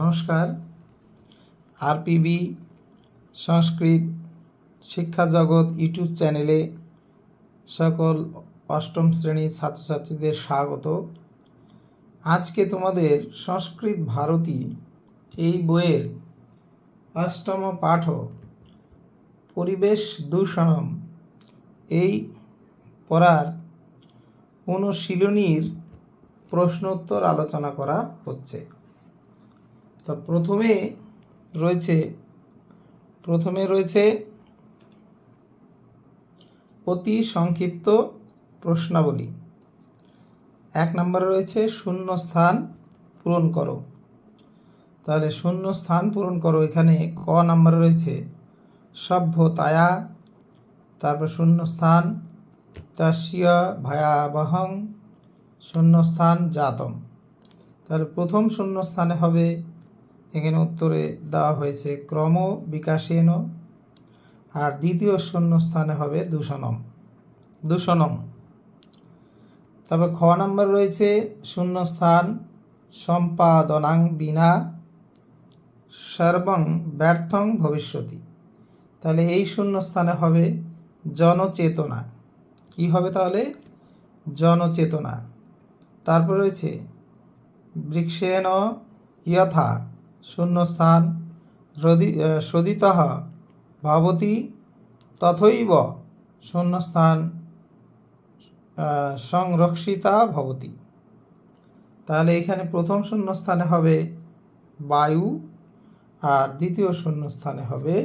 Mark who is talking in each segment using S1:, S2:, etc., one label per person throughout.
S1: নমস্কার। আরপিবি সংস্কৃত শিক্ষা জগৎ ইউটিউব চ্যানেলে সকল অষ্টম শ্রেণির ছাত্রছাত্রীদের স্বাগত। আজকে তোমাদের সংস্কৃত ভারতী এই বইয়ের অষ্টম পাঠ পরিবেশ দূষণম এই পড়ার অনুশীলনীর প্রশ্নোত্তর আলোচনা করা হচ্ছে। তা প্রথমে রয়েছে প্রথমে রয়েছে অতি সংক্ষিপ্ত প্রশ্নাবলী। এক নম্বরে রয়েছে শূন্য স্থান পূরণ করো। তাহলে শূন্য স্থান পূরণ করো, এখানে ক নম্বরে রয়েছে সভ্যতায়া, তারপর শূন্য স্থান তাস্য ভয়াবহং, শূন্যস্থান জাতম। তাহলে প্রথম শূন্য স্থানে হবে এখানে উত্তরে দেওয়া হয়েছে, ক্রম বিকাশেন আর দ্বিতীয় শূন্য স্থানে হবে দূষণম দূষণম তারপর খ নম্বর রয়েছে, শূন্য স্থান সম্পাদনাং বিনা সর্বং ব্যর্থং ভবিষ্যতি। তাহলে এই শূন্য স্থানে হবে জনচেতনা। কি হবে তাহলে? জনচেতনা। তারপর রয়েছে, বৃক্ষেন ইয়থা শূন্যস্থান সদিত ভবতি তথৈব। শূন্যস্থান সংরক্ষিতা ভবতি। তাহলে এখানে প্রথম শূন্যস্থানে হবে বায়ু আর দ্বিতীয় শূন্যস্থানে হবে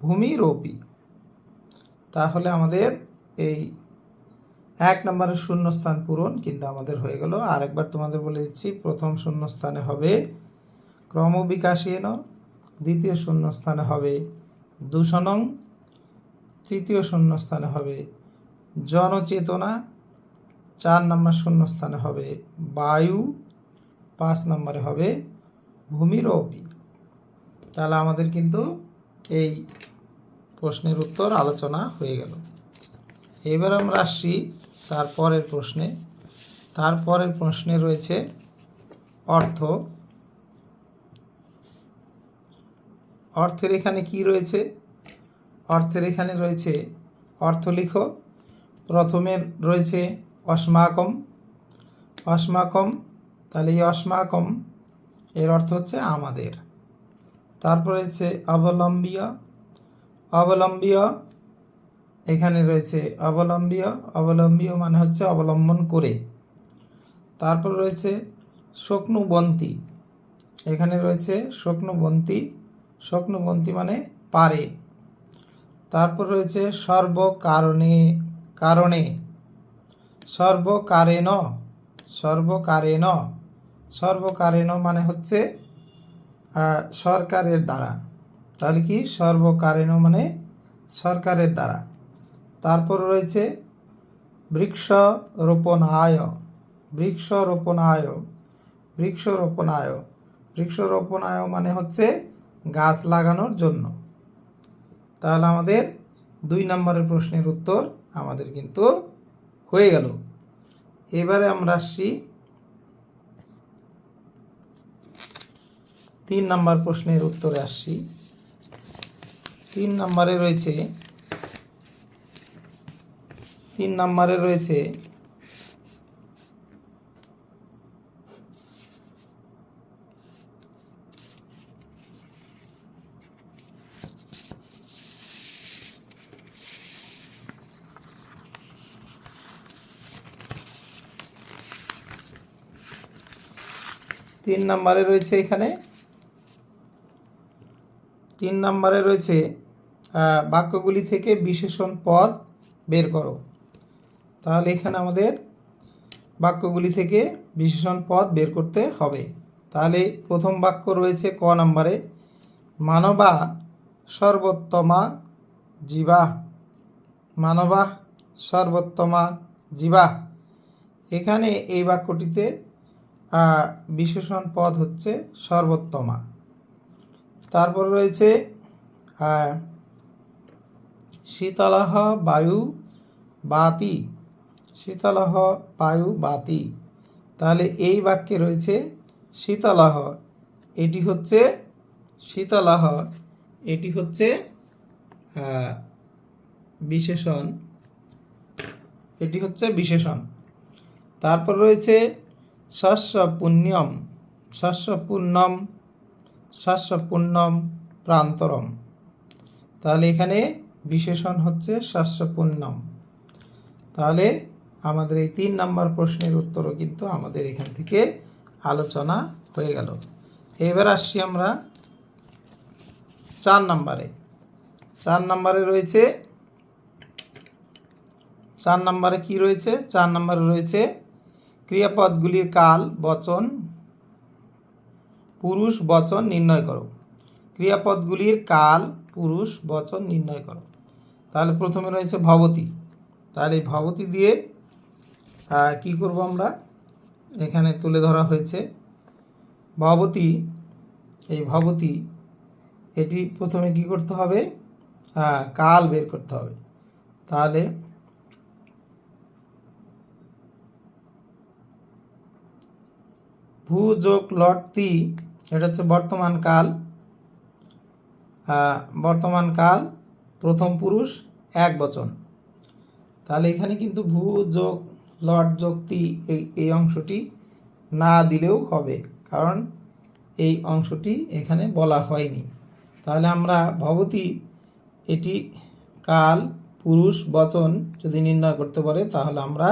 S1: ভূমিরোপী। তাহলে আমাদের এই এক নম্বরের শূন্যস্থান পূরণ কিন্তু আমাদের হয়ে গেল। আরেকবার তোমাদের বলে দিচ্ছি, প্রথম শূন্যস্থানে হবে ক্রমবিকাশীন, দ্বিতীয় শূন্যস্থানে হবে দূষণং, তৃতীয় শূন্যস্থানে হবে জনচেতনা, চার নম্বর শূন্যস্থানে হবে বায়ু, পাঁচ নম্বরে হবে ভূমিরোপী। তাহলে আমাদের কিন্তু এই প্রশ্নের উত্তর আলোচনা হয়ে গেল। এবার আমরা আসছি তারপরের প্রশ্নে। তারপরের প্রশ্নে রয়েছে অর্থ। অর্থের এখানে কি রয়েছে? অর্থের এখানে রয়েছে অর্থ লিখো প্রথমে রয়েছে অস্মাকম। অস্মাকম, তাহলে এই অস্মাকম, এর অর্থ হচ্ছে আমাদের। তারপর রয়েছে অবলম্বীয়। অবলম্বীয়, এখানে রয়েছে অবলম্বীয়। অবলম্বীয় মানে হচ্ছে অবলম্বন করে। তারপর রয়েছে শক্নুবন্তী। এখানে রয়েছে শক্নুবন্তী। শক্নুবন্তী মানে পারে। তারপর রয়েছে সর্বকারণে, কারণে। সর্বকারেণ সর্বকারেণ। সর্বকারেণ মানে হচ্ছে সরকারের দ্বারা। তাহলে কি? সর্বকারেণ মানে সরকারের দ্বারা। তারপর রয়েছে বৃক্ষরোপণায় বৃক্ষরোপণায় বৃক্ষরোপণায়। বৃক্ষরোপণায় মানে হচ্ছে গাছ লাগানোর জন্য। তাহলে আমাদের দুই নম্বরের প্রশ্নের উত্তর আমাদের কিন্তু হয়ে গেল। এবারে আমরা আসছি তিন নম্বর প্রশ্নের উত্তরে আসছি। তিন নম্বরে রয়েছে, তিন নম্বরে রয়েছে তিন নম্বরে রয়েছে এখানে। তিন নম্বরে রয়েছে বাক্যগুলি থেকে বিশেষণ পদ বের করো। তাহলে এখানে আমাদের বাক্যগুলি থেকে বিশেষণ পদ বের করতে হবে। তাহলে প্রথম বাক্য রয়েছে ক নম্বরে, মানবা সর্বোত্তমা জীবা। মানবা সর্বোত্তমা জীবা। এখানে এই বাক্যটিতে বিশেষণ পদ হচ্ছে সর্বোত্তমা। তারপর রয়েছে শীতলহ বায়ু বাতি। শীতলহ বায়ু বাতি। তাহলে এই বাক্যে রয়েছে শীতলহ। এটি হচ্ছে শীতলাহ। এটি হচ্ছে বিশেষণ। এটি হচ্ছে বিশেষণ। তারপর রয়েছে শস্য পুণ্যম পুণ্যম প্রান্তরম। তাহলে এখানে বিশেষণ হচ্ছে পুণ্যম তাহলে আমাদের এই তিন নম্বর প্রশ্নের উত্তরও কিন্তু আমাদের এখান থেকে আলোচনা হয়ে গেল। এবার আসছি আমরা চার নাম্বারে। চার নাম্বারে রয়েছে, চার নাম্বারে কি রয়েছে? চার নাম্বারে রয়েছে ক্রিয়াপদগুলির কাল, বচন, পুরুষ, বচন নির্ণয় করো। ক্রিয়াপদগুলির কাল, পুরুষ, বচন নির্ণয় করো। তাহলে প্রথমে রয়েছে ভবতী। তাহলে এই ভবতী দিয়ে কি করব আমরা? এখানে তুলে ধরা হয়েছে। ভবতী, এই ভবতী, এটি প্রথমে কি করতে হবে? কাল বের করতে হবে। তাহলে ভূ যোগ লট তি এটা হচ্ছে বর্তমান কাল বর্তমান প্রথম পুরুষ, এক বচন। তাহলে এখানে কিন্তু ভূ যোগ লট যোগ তি এই অংশটি না দিলেও হবে, কারণ এই অংশটি এখানে বলা হয়নি। তাহলে আমরা ভবতী, এটি কাল, পুরুষ, বচন যদি নির্ণয় করতে পারে, তাহলে আমরা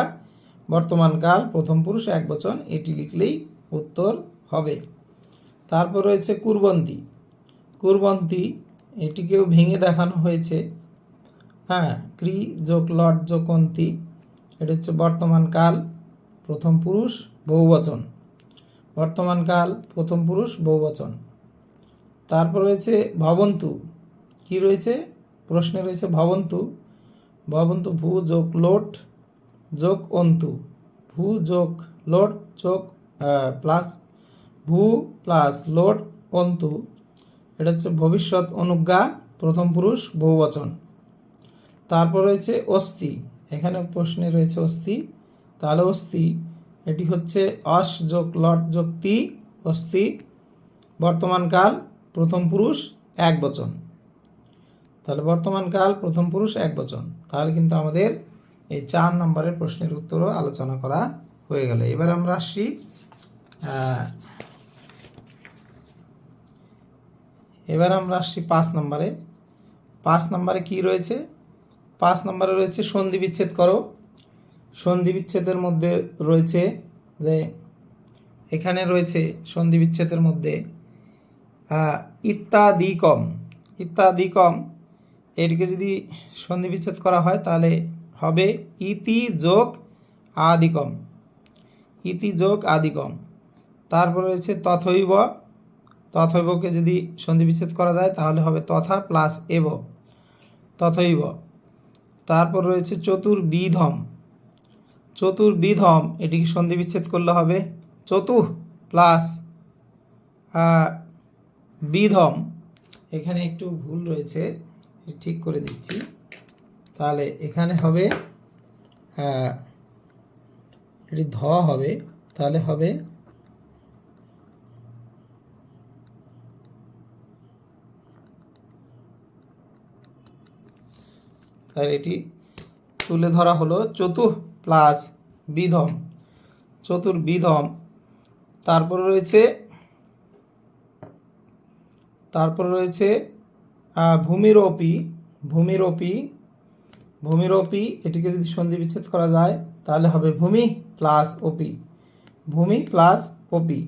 S1: বর্তমান কাল, প্রথম পুরুষ, এক বচন, এটি লিখলেই উত্তর হবে। তারপর রয়েছে কুরবন্তী। কুরবন্তী, এটিকেও ভেঙে দেখানো হয়েছে। হ্যাঁ ক্রি, যোগ, লট যোগ অন্তি এটা হচ্ছে বর্তমান কাল, প্রথম পুরুষ, বহুবচন। বর্তমান কাল, প্রথম পুরুষ, বহুবচন। তারপর রয়েছে ভবন্তু। কি রয়েছে? প্রশ্নে রয়েছে ভবন্তু। ভবন্তু, ভূ, যোগ, লোট, যোগ, অন্তু। ভূ, যোগ, লোট, যোগ প্লাস ভূ প্লাস লোট অন্তু। এটা হচ্ছে ভবিষ্যৎ অনুজ্ঞা, প্রথম পুরুষ, বহুবচন। তারপর রয়েছে অস্থি। এখানে প্রশ্নে রয়েছে অস্থি। তাহলে অস্থি, এটি হচ্ছে অস যোগ লট যোগ তি, অস্থি। বর্তমান কাল, প্রথম পুরুষ, এক বচন। তাহলে বর্তমান কাল, প্রথম পুরুষ, এক বচন। তাহলে কিন্তু আমাদের এই চার নম্বরের প্রশ্নের উত্তরও আলোচনা করা হয়ে গেল। এবার আমরা আসছি এবার আমরা আসছি পাঁচ নম্বরে। পাঁচ নম্বরে কি রয়েছে? পাঁচ নম্বরে রয়েছে সন্ধি বিচ্ছেদ করো। সন্ধি বিচ্ছেদের মধ্যে রয়েছে যে, এখানে রয়েছে সন্ধি বিচ্ছেদের মধ্যে ইত্যাদি কম ইত্যাদি কম এটিকে যদি সন্ধি বিচ্ছেদ করা হয়, তাহলে হবে ইতি যোগ আদিকম। ইতি যোগ আদিকম। তারপর রয়েছে তথৈব। তথৈবকে যদি সন্ধি বিচ্ছেদ করা যায়, তাহলে হবে তথা প্লাস এব। তথৈব। তারপর রয়েছে চতুর্বিধম। চতুর্বিধম, এটিকে সন্ধি বিচ্ছেদ করলে হবে চতুঃ প্লাস বিধম। এখানে একটু ভুল রয়েছে ঠিক করে দিচ্ছি। তাহলে এখানে হবে এটি ধ হবে, তাহলে হবে তাহলে এটি তুলে ধরা হলো চতুঃ প্লাস বিধম। চতুর্বিধম তারপর রয়েছে তারপর রয়েছে ভূমিরোপি। ভূমিরোপি ভূমিরোপি, এটিকে যদি সন্ধি বিচ্ছেদ করা যায়, তাহলে হবে ভূমি প্লাস ওপি। ভূমি প্লাস ওপি।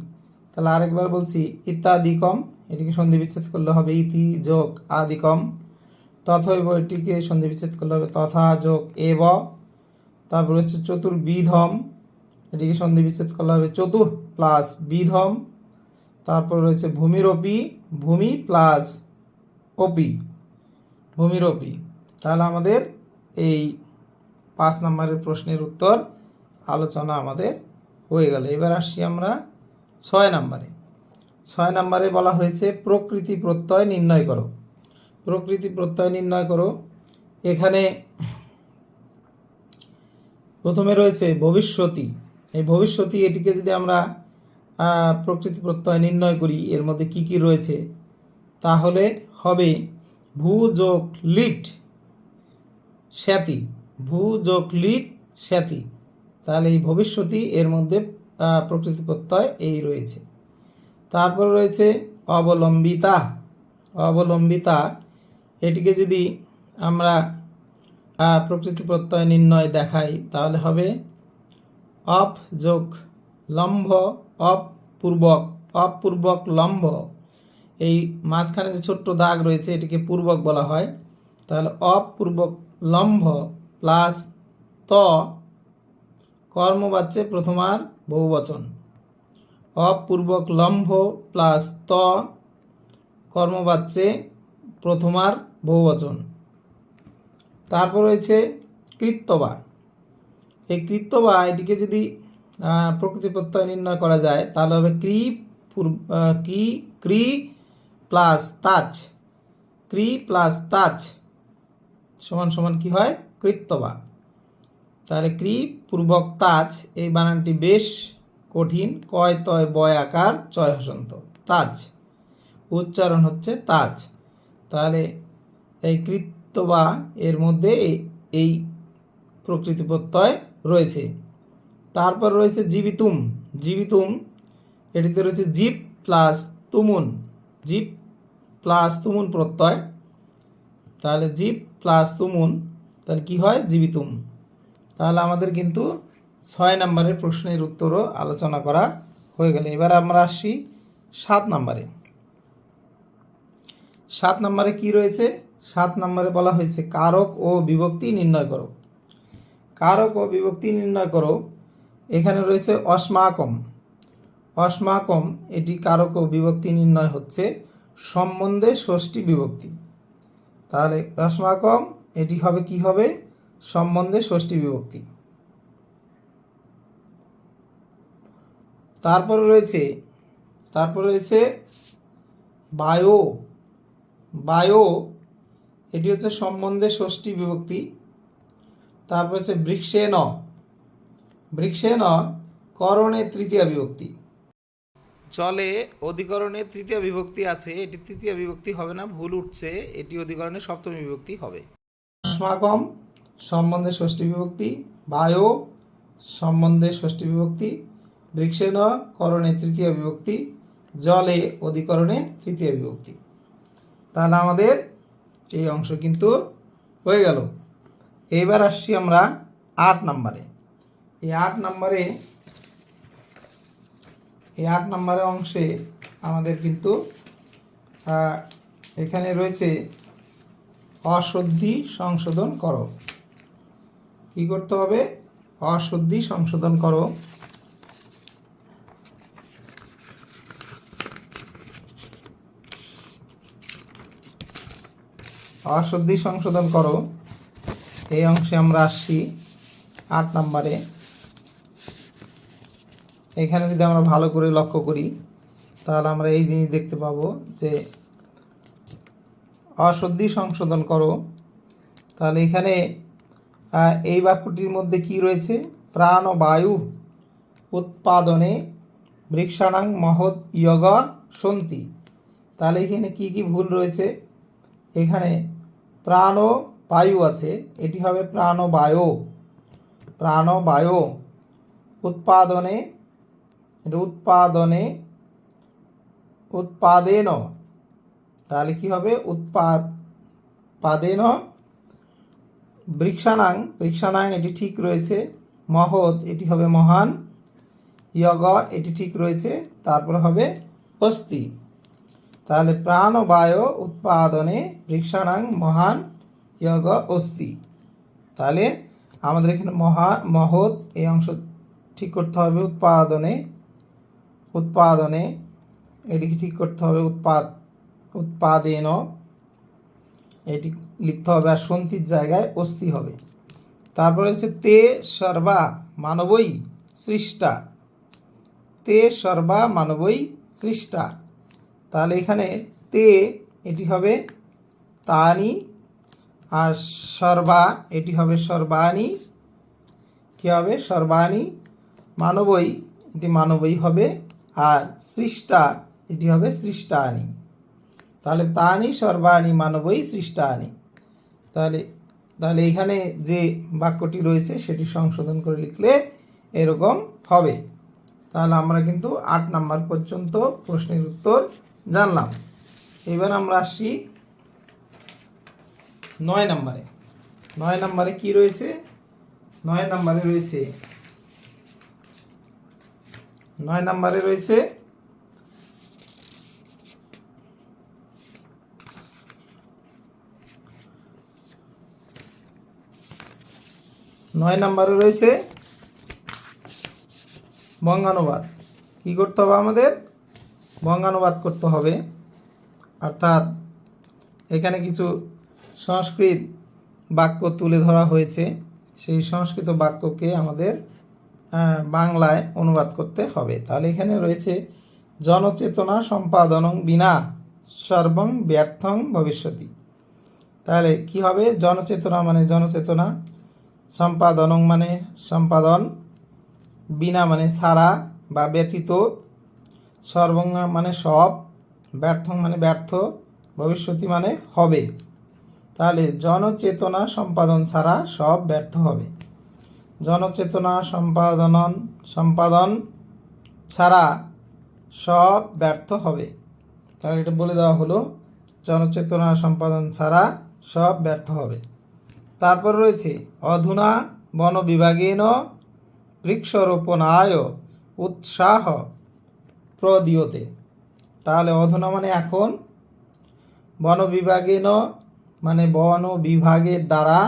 S1: তাহলে আরেকবার বলছি, ইত্যাদিকম, এটিকে সন্ধি বিচ্ছেদ করলে হবে ইতি যোগ আদিকম। তথৈব এটিকে সন্ধি বিচ্ছেদ করলে হবে তথা যোগ এব। তারপর হচ্ছে চতুর্বিধম, এটিকে সন্ধি বিচ্ছেদ করলে হবে চতুঃ প্লাস বিধম। তারপর রয়েছে ভূমিরপি, ভূমি প্লাস ওপি ভূমিরপি। তাহলে আমাদের এই পাঁচ নম্বরের প্রশ্নের উত্তর আলোচনা আমাদের হয়ে গেল। এবার আসছি আমরা ছয় নম্বরে। ছয় নম্বরে বলা হয়েছে প্রকৃতি প্রত্যয় নির্ণয় করো। প্রকৃতি প্রত্যয় নির্ণয় করো। এখানে প্রথমে রয়েছে ভবিষ্যতি। এই ভবিষ্যতি এটিকে যদি আমরা প্রকৃতি প্রত্যয় নির্ণয় করি, এর মধ্যে কি কি রয়েছে, তাহলে হবে ভূ যোগ লিট স্যাতি ভূ যোগ লিট স্যাতি তাহলে এই ভবিষ্যৎই এর মধ্যে প্রকৃতি প্রত্যয় এই রয়েছে। তারপর রয়েছে অবলম্বিতা। অবলম্বিতা এটিকে যদি আমরা প্রকৃতি প্রত্যয় নির্ণয় দেখাই, তাহলে হবে অপ যোগ লম্ব, অপ পূর্বক অপ পূর্বক লম্ব। এই মাঝখানে যে ছোট্ট দাগ রয়েছে, এটিকে পূর্বক বলা হয়। তাহলে অপ পূর্বক লম্ব প্লাস ত কর্মবাচ্যে প্রথমার বহুবচন। অপূর্বক লম্ব প্লাস ত কর্মবাচ্যে প্রথমার বহুবচন। তারপর রয়েছে কৃত্যবা এই কৃত্যবা এটিকে যদি প্রকৃতি প্রত্যয় নির্ণয় করা যায়, তাহলে হবে ক্রি কি ক্রি প্লাস তাচ। ক্রি প্লাস তাচ সমান সমান কি হয়? কৃত্যবা তাহলে ক্রি পূর্বক তাজ এই বানানটি বেশ কঠিন। কয় তয় বয় আকার, চয় হসন্ত। তাজ উচ্চারণ হচ্ছে তাজ তাহলে এই কৃত্যবা এর মধ্যে এই প্রকৃতি প্রত্যয় রয়েছে। তারপর রয়েছে জীবিতুম। জীবিতুম, এটিতে রয়েছে জীব প্লাস তুমুন। জীব প্লাস তুমুন প্রত্যয়। তাহলে জীব প্লাস তুমুন, তাহলে কি হয়? জীবিতুম। তাহলে আমাদের কিন্তু ছয় নম্বরের প্রশ্নের উত্তরও আলোচনা করা হয়ে গেল। এবার আমরা আসি সাত নম্বরে। সাত নম্বরে কি রয়েছে? সাত নম্বরে বলা হয়েছে, কারক ও বিভক্তি নির্ণয় করো। কারক ও বিভক্তি নির্ণয় করো। এখানে রয়েছে অস্মাকম। অস্মাকম, এটি কারক ও বিভক্তি নির্ণয় হচ্ছে সম্বন্ধে ষষ্ঠী বিভক্তি। তাহলে অস্মাকম, এটি হবে কি হবে? সম্বন্ধে ষষ্ঠী বিভক্তি। তারপর রয়েছে তারপর রয়েছে বায়ো। বায়ো, এটি হচ্ছে সম্বন্ধে ষষ্ঠী বিভক্তি। তারপর হচ্ছে বৃক্ষে ন বৃক্ষে ন করণে তৃতীয় বিভক্তি। চলে অধিকরণে তৃতীয় বিভক্তি আছে, এটি তৃতীয় বিভক্তি হবে না, ভুল উঠছে, এটি অধিকরণে সপ্তমী বিভক্তি হবে। সমাগম, সম্বন্ধে ষষ্ঠী বিভক্তি। বায়ো, সম্বন্ধে ষষ্ঠী বিভক্তি। বৃক্ষে ন করণে তৃতীয় বিভক্তি। জলে অধিকরণে তৃতীয় বিভক্তি। তাহলে আমাদের এই অংশ কিন্তু হয়ে গেল। এইবার আসছি আমরা আট নম্বরে। এই আট নম্বরে, এই আট নম্বরের অংশে আমাদের কিন্তু এখানে রয়েছে অশুদ্ধি সংশোধন করো। কি করতে হবে? অশুদ্ধি সংশোধন করো। অশুদ্ধি সংশোধন করো। এই অংশে আমরা আসছি আট নম্বরে। এখানে যদি আমরা ভালো করে লক্ষ্য করি, তাহলে আমরা এই জিনিস দেখতে পাবো যে অশুদ্ধি সংশোধন করো। তাহলে এখানে এই বাক্যটির মধ্যে কি রয়েছে? প্রাণ ও বায়ু উৎপাদনে বৃক্ষাণাং মহৎ ইয়গ সন্তি। তাহলে এখানে কি কি ভুল রয়েছে? এখানে প্রাণ বায়ু আছে। এটি হবে প্রাণ ও বায়ু প্রাণ ও বায়ু উৎপাদনে এটা উৎপাদনে, উৎপাদেন। তাহলে কি হবে? উৎপাদ, পাদেন। বৃক্ষানাং বৃক্ষানাং, এটি ঠিক রয়েছে। মহৎ, এটি হবে মহান। ইয়গ, এটি ঠিক রয়েছে। তারপর হবে অস্তি তাহলে প্রাণ বায়ু উৎপাদনে বৃক্ষানাং মহান ইয়গ অস্তি। তাহলে আমাদের এখানে মহা মহৎ এই অংশ ঠিক করতে হবে উৎপাদনে উৎপাদনে, এটিকে ঠিক করতে হবে উৎপাদ, উৎপাদেন। এটি লিখতে হবে আর সন্তির জায়গায় অস্থি হবে। তারপরে হচ্ছে তে সর্বা মানবই সৃষ্টা। তে সর্বা মানবই সৃষ্টা। তাহলে এখানে তে এটি হবে তানি, আর সর্বা এটি হবে সর্বাণী। কি হবে? সর্বাণী। মানবই, এটি মানবই হবে। আর সৃষ্টা, এটি হবে সৃষ্টানি তাহলে তানি, সর্বাণী, মানবই সৃষ্টানি তাহলে তাহলে এখানে যে বাক্যটি রয়েছে, সেটি সংশোধন করে লিখলে এরকম হবে। তাহলে আমরা কিন্তু আট নাম্বার পর্যন্ত প্রশ্নের উত্তর জানলাম। এবার আমরা আসছি নয় নম্বরে। নয় নম্বরে কি রয়েছে? নয় নম্বরে রয়েছে নয় নম্বরে রয়েছে নয় নম্বরে রয়েছে বঙ্গানুবাদ। কি করতে হবে আমাদের? বঙ্গানুবাদ করতে হবে। অর্থাৎ এখানে কিছু সংস্কৃত বাক্য তুলে ধরা হয়েছে। সেই সংস্কৃত বাক্যকে আমাদের বাংলায় অনুবাদ করতে হবে। তাহলে এখানে রয়েছে, জনচেতনা সম্পাদনং বিনা সর্বং ব্যর্থং ভবিষ্যতি। তাহলে কি হবে? জনচেতনা মানে জনচেতনা, সম্পাদনং মানে সম্পাদন, বিনা মানে ছাড়া বা ব্যতীত সর্বং মানে সব, ব্যর্থ মানে ব্যর্থ, ভবিষ্যতি মানে হবে। তাহলে জনচেতনা সম্পাদন ছাড়া সব ব্যর্থ হবে। জনচেতনা সম্পাদন সম্পাদন ছাড়া সব ব্যর্থ হবে। তাহলে এটা বলে দেওয়া হলো, জনচেতনা সম্পাদন ছাড়া সব ব্যর্থ হবে। তারপর রয়েছে, অধুনা বন বিভাগেন বৃক্ষরোপণায় উৎসাহ। প্রদীয়তে। তাহলে অধুনা মানে এখন বন বিভাগেন মানে বন বিভাগের দ্বারা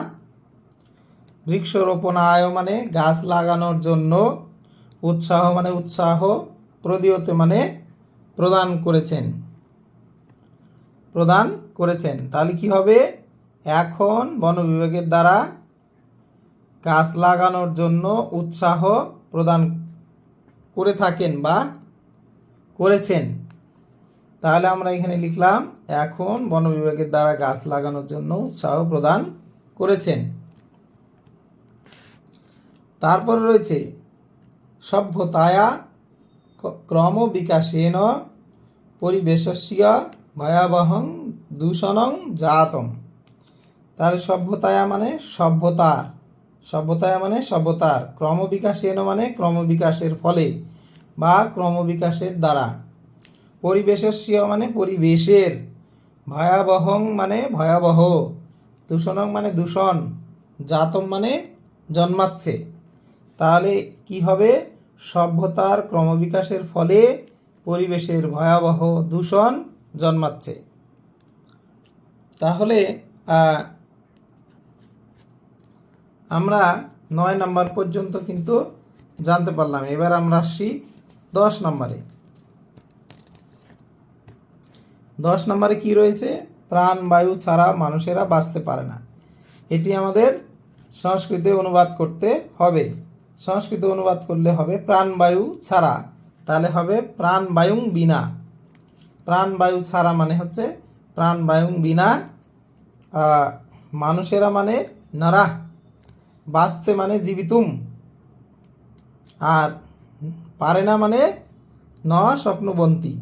S1: বৃক্ষরোপণায় মানে গাছ লাগানোর জন্য উৎসাহ মানে উৎসাহ প্রদীয়তে মানে প্রদান করেছেন। প্রদান করেছেন। তাহলে কি হবে? এখন বন বিভাগের দ্বারা গাছ লাগানোর জন্য উৎসাহ প্রদান করে থাকেন বা করেছেন। তাহলে আমরা এখানে লিখলাম, এখন বন বিভাগের দ্বারা গাছ লাগানোর জন্য উৎসাহ প্রদান করেছেন। তারপর রয়েছে, সভ্যতায়া ক- ক্রমবিকাশেন পরিবেশস্য ভয়াবহং দূষণং জাতম। তাহলে সভ্যতায়া মানে সভ্যতার। সভ্যতায়া মানে সভ্যতার। ক্রমবিকাশেন মানে ক্রমবিকাশের ফলে বা ক্রমবিকাশের দ্বারা। পরিবেশস্য মানে পরিবেশের। ভয়াবহং মানে ভয়াবহ। দূষণং মানে দূষণ। জাতম মানে জন্মাচ্ছে। তাহলে কি হবে? সভ্যতার ক্রমবিকাশের ফলে পরিবেশের ভয়াবহ দূষণ জন্মাচ্ছে। তাহলে আমরা নয় নম্বর পর্যন্ত কিন্তু জানতে পারলাম। এবার আমরা আসছি দশ নম্বরে। দশ নম্বরে কি রয়েছে? প্রাণ, বায়ু ছাড়া মানুষেরা বাঁচতে পারে না। এটি আমাদের সংস্কৃতে অনুবাদ করতে হবে। সংস্কৃতে অনুবাদ করলে হবে প্রাণবায়ু ছাড়া। তাহলে হবে প্রাণবায়ুং বিনা। প্রাণবায়ু ছাড়া মানে হচ্ছে প্রাণবায়ুং বিনা মানুষেরা মানে নারা বাঁচতে মানে জীবিতুম। আর পারে না মানে ন স্বপ্নবন্তী।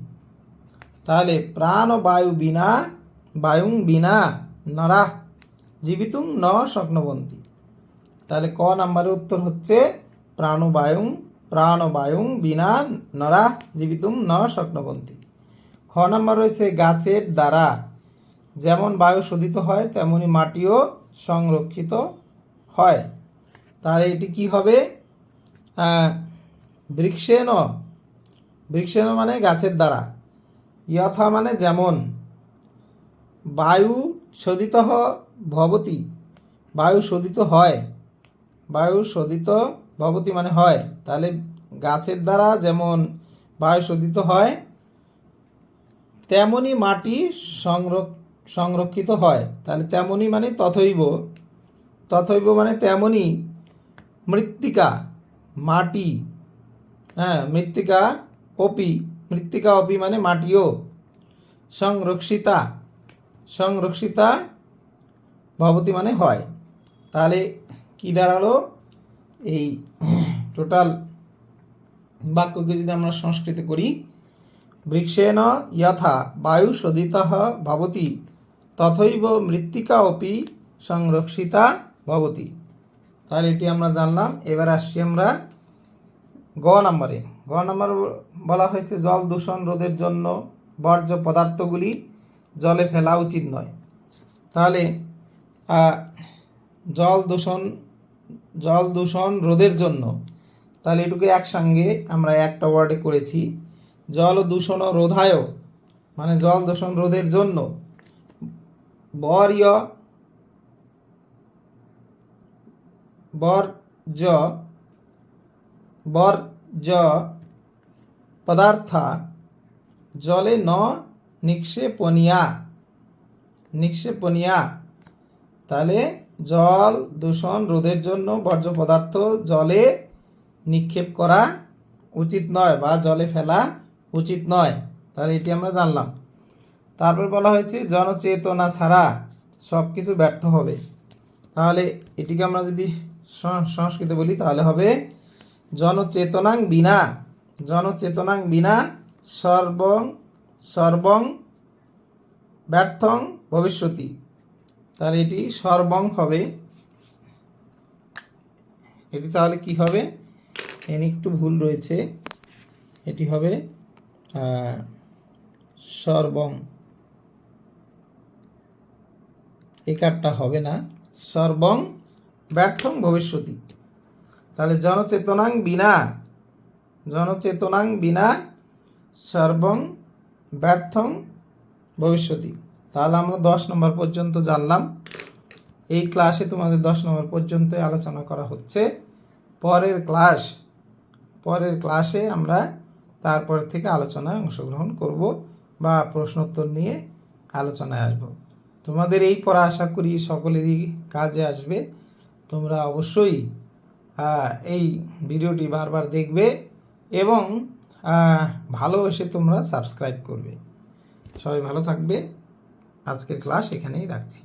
S1: তাহলে প্রাণ বায়ু বিনা, বায়ুং বিনা, নরা, জীবিতুং ন স্বপ্নবন্তী। তাহলে ক নাম্বারের উত্তর হচ্ছে প্রাণবায়ুং প্রাণবায়ুং বিনা, নরা, জীবিতুং ন স্বপ্নবন্তী। খ নাম্বার রয়েছে গাছের দ্বারা। যেমন বায়ু শোধিত হয়, তেমনি মাটিও সংরক্ষিত হয়। তাহলে এটি কি হবে? বৃক্ষেন বৃক্ষেন মানে গাছের দ্বারা। ইয়থা মানে যেমন। বায়ু শোধিত ভবতি। বায়ু শোধিত হয়। বায়ু শোধিত ভবতি মানে হয়। তাহলে গাছের দ্বারা যেমন বায়ু শোধিত হয়, তেমনি মাটি সংরক সংরক্ষিত হয়। তাহলে তেমনি মানে তথৈব। তথৈব মানে তেমনি মৃত্তিকা, মাটি। হ্যাঁ মৃত্তিকা অপি মৃত্তিকা অপি মানে মাটিও। সংরক্ষিতা সংরক্ষিতা ভবতি মানে হয়। তাহলে কি দাঁড়াল? এই টোটাল বাক্যকে যদি আমরা সংস্কৃত করি, বৃক্ষেণ যথা বায়ু শোধিত ভবতি, তথৈব মৃত্তিকা অপি সংরক্ষিতা ভবতি। তাহলে এটি আমরা জানলাম, এবার আসছি আমরা গ নম্বরে। গ নম্বর বলা হয়েছে, জল দূষণ রোধের জন্য বর্জ্য পদার্থগুলি জলে ফেলা উচিত নয়। তাহলে জল দূষণ জল দূষণ রোধের জন্য, তাহলে এটুকু একসঙ্গে আমরা একটা ওয়ার্ডে করেছি, জল দূষণ ও রোধায় মানে জল দূষণ রোধের জন্য বর্য বর্জ বর্জ পদার্থা জলে ন নিক্ষেপনিয়া নিক্ষেপনিয়া তাহলে জল দূষণ রোধের জন্য বর্জ্য পদার্থ জলে নিক্ষেপ করা উচিত নয় বা জলে ফেলা উচিত নয়। তাহলে এটি আমরা জানলাম। তারপর বলা হয়েছে, জনচেতনা ছাড়া সব কিছু ব্যর্থ হবে। তাহলে এটিকে আমরা যদি সংস্কৃতে বলি, তাহলে হবে জনচেতনাং বিনা জনচেতনাং বিনা সর্বং সর্বং ব্যর্থং ভবিষ্যতি। তাহলে এটি সর্বং হবে। এটি তাহলে কি হবে? এখানে একটু ভুল রয়েছে। এটি হবে সর্বং। এই কার্ডটা হবে না। সর্বং ব্যর্থং ভবিষ্যতি। তাহলে জনচেতনাং বিনা জনচেতনাং বিনা সর্বং ব্যর্থং ভবিষ্যতি। তাহলে আমরা দশ নম্বর পর্যন্ত জানলাম। এই ক্লাসে তোমাদের দশ নম্বর পর্যন্ত আলোচনা করা হচ্ছে। পরের ক্লাস পরের ক্লাসে আমরা তারপর থেকে আলোচনায় অংশগ্রহণ করব বা প্রশ্নোত্তর নিয়ে আলোচনায় আসব। তোমাদের এই পড়া আশা করি সকলেরই কাজে আসবে। তোমরা অবশ্যই এই ভিডিওটি বারবার দেখবে এবং ভালোবেসে তোমরা সাবস্ক্রাইব করবে। সবাই ভালো থাকবে। আজকের ক্লাস এখানেই রাখছি।